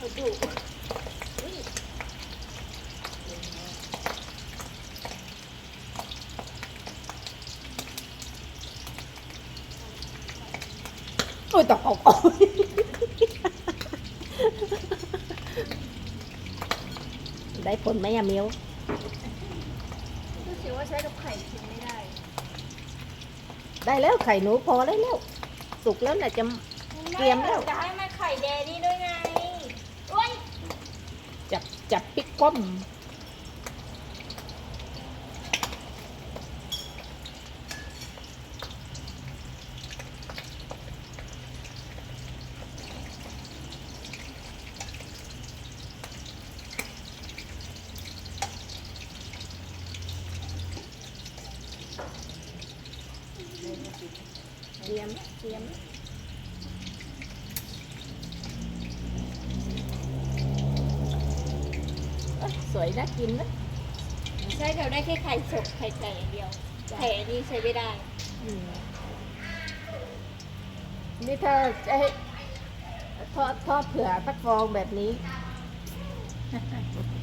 เขาดุอุ้ยโอ้ยตกออกโอ้ยได้ผลไหมอะเมียวรู้สึกว่าใช้กับไข่กินไม่ได้ ได้แล้วไข่หนูพอได้แล้ว สุกแล้วน่ะจะเตรียมแล้ว จะให้มันไข่แดงนี่ด้วยไงโอ้ย จับจับปิกก้อมเตรียมเตรียมเอ้ย สวยน่ากินนะใช่เราได้แค่ไข่สดไข่ไก่อย่างเดียวไข่อันนี้ใช้ไม่ได้ อืมนี่ถ้าจะให้ทอดทอดเผื่อสักฟองแบบนี้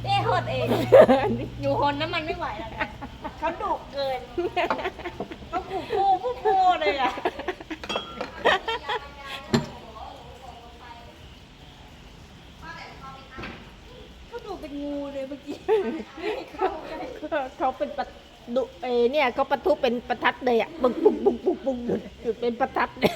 เอ้หดเอง อยู่คนน้ำมันไม่ไหวแล้วนะเขาดุเกินเขาผูปูผูปูเลยอะ เป็นงูเลยเมื่อกี้เขาเป็นประดุเอเนี่ยเขาประทุเป็นประทัดเลยอะปุ้งปุ้งปุ้งปุ้งปุ้งอยู่อยู่เป็นประทัดเลย